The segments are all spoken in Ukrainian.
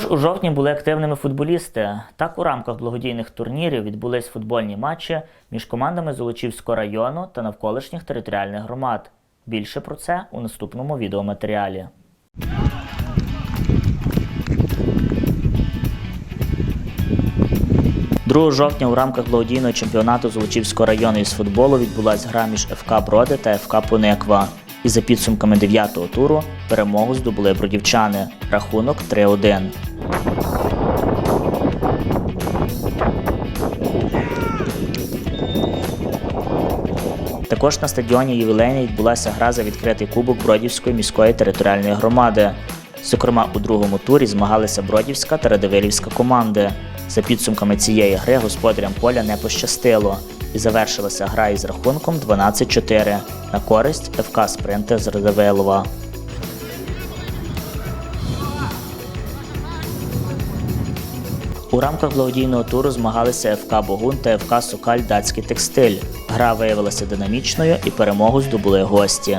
Також у жовтні були активними футболісти. Так, у рамках благодійних турнірів відбулись футбольні матчі між командами Золочівського району та навколишніх територіальних громад. Більше про це у наступному відеоматеріалі. 2 жовтня у рамках благодійного чемпіонату Золочівського району із футболу відбулася гра між ФК Броди та ФК Понеква. І за підсумками 9-го туру перемогу здобули бродівчани. Рахунок 3-1. Також на стадіоні ювілейний відбулася гра за відкритий кубок Бродівської міської територіальної громади. Зокрема, у другому турі змагалися Бродівська та Радивилівська команди. За підсумками цієї гри господарям поля не пощастило і завершилася гра із рахунком 12-4 на користь ФК Спринта з Радивилова. У рамках благодійного туру змагалися ФК Богун та ФК Сокаль Датський текстиль. Гра виявилася динамічною і перемогу здобули гості.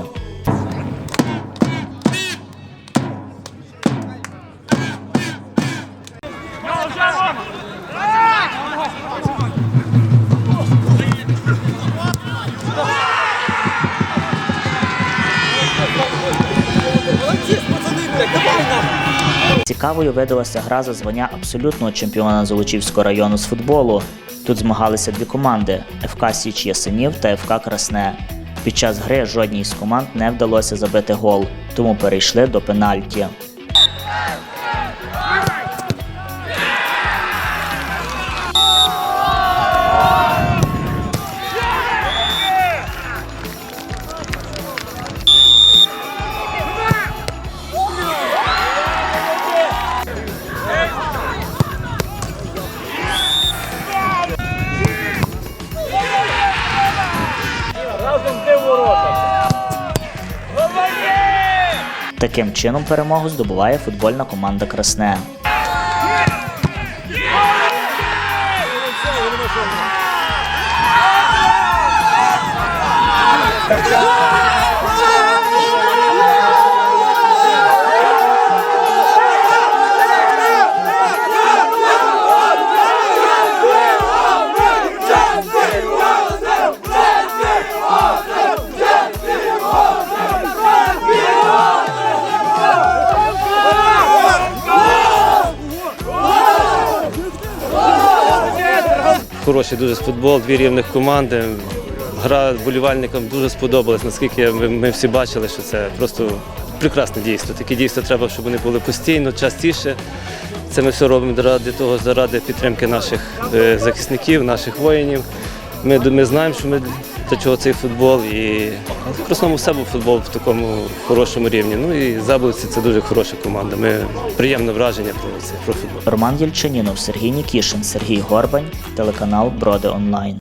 Цікавою видалася гра за звання абсолютного чемпіона Золочівського району з футболу. Тут змагалися дві команди ФК Січ Ясенів та ФК Красне. Під час гри жодній з команд не вдалося забити гол, тому перейшли до пенальті. Таким чином перемогу здобуває футбольна команда Красне. Хороший дуже футбол, дві рівних команди. Гра вболівальникам дуже сподобалась, наскільки ми, ми всі бачили, що це просто прекрасне дійство. Такі дійства треба, щоб вони були постійно, частіше. Це ми все робимо заради того, заради підтримки наших е, захисників, наших воїнів. Ми, ми знаємо, що ми для чого цей футбол. І в красному все був футбол в такому хорошому рівні. Ну і Заблиці це дуже хороша команда. Ми приємне враження про це про футбол. Роман Єльчинінов, Сергій Нікішин, Сергій Горбань, телеканал Броди Онлайн.